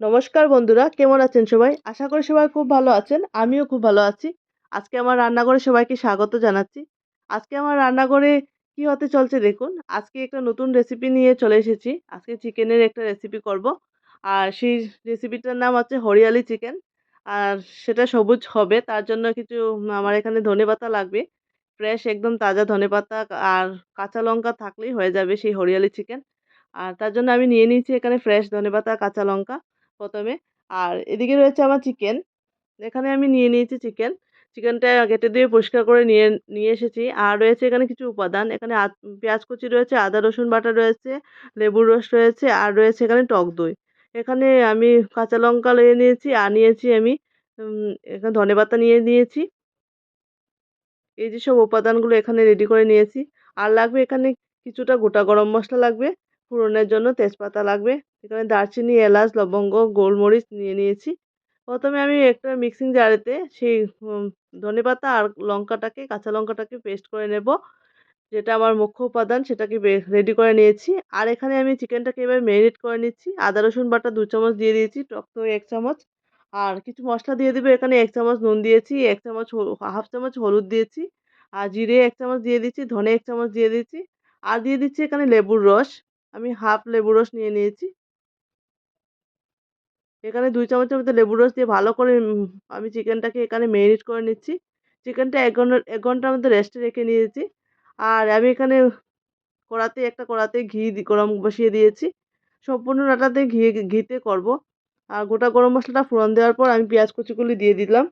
নমস্কার বন্ধুরা, কেমন আছেন সবাই? আশা করি সবাই খুব ভালো আছেন, আমিও খুব ভালো আছি। আজকে আমার রান্নাঘরে সবাইকে স্বাগত জানাচ্ছি। আজকে আমার রান্নাঘরে কি হতে চলছে দেখুন, আজকে একটা নতুন রেসিপি নিয়ে চলে এসেছি। আজকে চিকেনের একটা রেসিপি করব। আর সেই রেসিপিটার নাম হচ্ছে হরিয়ালি চিকেন আর সেটা সবুজ হবে, তার জন্য কিছু আমার এখানে ধনেপাতা লাগবে। ফ্রেশ একদম তাজা ধনেপাতা আর কাঁচা লঙ্কা থাকলেই হয়ে যাবে সেই হরিয়ালি চিকেন আর তার জন্য আমি নিয়ে নিয়েছি এখানে ফ্রেশ ধনেপাতা কাঁচা লঙ্কা। প্রথমে আর এদিকে রয়েছে আমার চিকেন। এখানে আমি নিয়ে নিয়েছি চিকেন। চিকেনটা কেটে দিয়ে পরিষ্কার করে নিয়ে নিয়ে এসেছি। আর রয়েছে এখানে কিছু উপাদান। এখানে পেঁয়াজ কুচি রয়েছে, আদা, রসুন বাটা রয়েছে, লেবুর রস রয়েছে, আর রয়েছে এখানে টক দই। এখানে আমি কাঁচা লঙ্কা নিয়ে নিয়েছি, আর নিয়েছি আমি এখানে ধনেপাতা নিয়ে নিয়েছি। এই যে সব উপাদানগুলো এখানে রেডি করে নিয়েছি। আর লাগবে এখানে কিছুটা গোটা গরম মশলা লাগবে। ফোড়নের জন্য তেজপাতা লাগবে। এখানে দারচিনি, এলাচ, লবঙ্গ, গোলমরিচ নিয়ে নিয়েছি। প্রথমে আমি একটা মিক্সিং জারেতে সেই ধনেপাতা আর লঙ্কাটাকে, কাঁচা লঙ্কাটাকে পেস্ট করে নেব। যেটা আমার মুখ্য উপাদান, সেটাকে রেডি করে নিয়েছি। আর এখানে আমি চিকেনটাকে এবার ম্যারিনেট করে নিচ্ছি। আদা, রসুন বাটা দু চামচ দিয়ে দিয়েছি, টক তো এক চামচ। আর কিছু মশলা দিয়ে দেবো, এখানে এক চামচ নুন দিয়েছি, এক চামচ হাফ চামচ হলুদ দিয়েছি। আর জিরে এক চামচ দিয়ে দিচ্ছি, ধনে এক চামচ দিয়ে দিচ্ছি। আর দিয়ে দিচ্ছি এখানে লেবুর রস। আমি হাফ লেবু রস নিয়ে নিয়েছি। এখানে দুই চামচের মধ্যে লেবু রস দিয়ে ভালো করে আমি চিকেনটাকে এখানে ম্যারিনেট করে নিচ্ছি। চিকেনটা এক ঘণ্টা, এক ঘণ্টার মধ্যে রেস্টে রেখে নিয়েছি। আর আমি এখানে কড়াতে, একটা কড়াতে ঘি গরম বসিয়ে দিয়েছি। সম্পূর্ণ রাটাতে ঘি, ঘিতে করব। আর গোটা গরম মশলাটা ফোড়ন দেওয়ার পর আমি পেঁয়াজ কুচিগুলি দিয়ে দিলাম।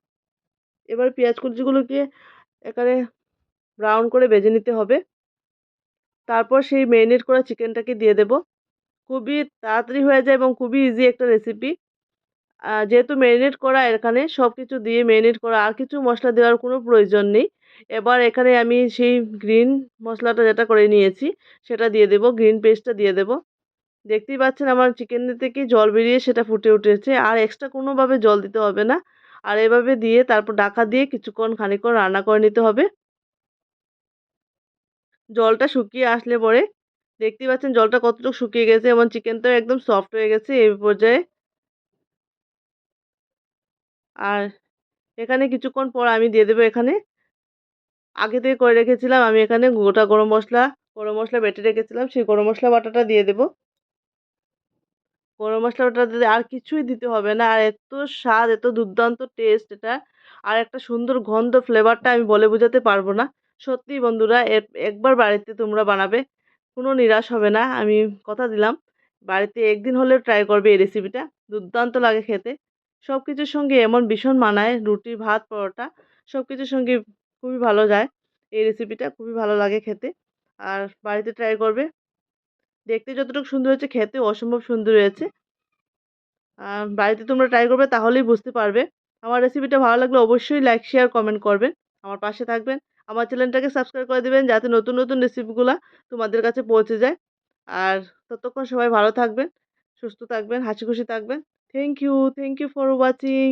এবার পেঁয়াজ কুচিগুলোকে এখানে ব্রাউন করে ভেজে নিতে হবে। তারপর সেই ম্যারিনেট করা চিকেনটাকে দিয়ে দেব। খুবই তাড়াতাড়ি হয়ে যায় এবং খুবই ইজি একটা রেসিপি যেহেতু ম্যারিনেট করা এখানে সব কিছু দিয়ে ম্যারিনেট করা, আর কিছু মশলা দেওয়ার কোনো প্রয়োজন নেই। এবার এখানে আমি সেই গ্রিন মশলাটা যেটা করে নিয়েছি, সেটা দিয়ে দেব গ্রিন পেস্টটা দিয়ে দেব। দেখতেই পাচ্ছেন আমার চিকেন থেকে জল বেরিয়ে সেটা ফুটে উঠেছে। আর এক্সট্রা কোনোভাবে জল দিতে হবে না। আর এভাবে দিয়ে তারপর ডাকা দিয়ে কিছুক্ষণ খানিক্ষণ রান্না করে নিতে হবে। জলটা শুকিয়ে আসলে পরে দেখতেই পাচ্ছেন জলটা কতটুকু শুকিয়ে গেছে এবং চিকেনটাও একদম সফট হয়ে গেছে এই পর্যায়ে। আর এখানে কিছুক্ষণ পর আমি দিয়ে দেবো এখানে। আগে থেকে করে রেখেছিলাম আমি এখানে গোটা গরম মশলা গরম মশলা বেটে রেখেছিলাম, সেই গরম মশলা বাটাটা দিয়ে দেবো। গরম মশলা বাটা আর কিছুই দিতে হবে না, আর এত স্বাদ, এত দুর্দান্ত টেস্ট এটা। আর একটা সুন্দর গন্ধ ফ্লেভারটা আমি বলে বোঝাতে পারব না। সত্যি বন্ধুরা একবার বাড়িতে তোমরা বানাবে, কোনো নিরাশ হবে না। আমি কথা দিলাম, বাড়িতে একদিন হলেও ট্রাই করবে এই রেসিপিটা দুর্দান্ত লাগে খেতে। সব কিছুর সঙ্গে এমন ভীষণ মানায়, রুটি, ভাত, পরোটা সব কিছুর সঙ্গে খুবই ভালো যায়। এই রেসিপিটা খুবই ভালো লাগে খেতে। আর বাড়িতে ট্রাই করবে, দেখতে যতটুকু সুন্দর হয়েছে খেতে অসম্ভব সুন্দর হয়েছে। আর বাড়িতে তোমরা ট্রাই করবে, তাহলেই বুঝতে পারবে। আমার রেসিপিটা ভালো লাগলে অবশ্যই লাইক শেয়ার কমেন্ট করবেন। আমার পাশে থাকবেন। আমার চ্যানেলটাকে সাবস্ক্রাইব করে দেবেন যাতে নতুন নতুন রেসিপিগুলো তোমাদের কাছে পৌঁছে যায়। আর ততক্ষণ সবাই ভালো থাকবেন, সুস্থ থাকবেন, হাসি খুশি থাকবেন। Thank you thank you for watching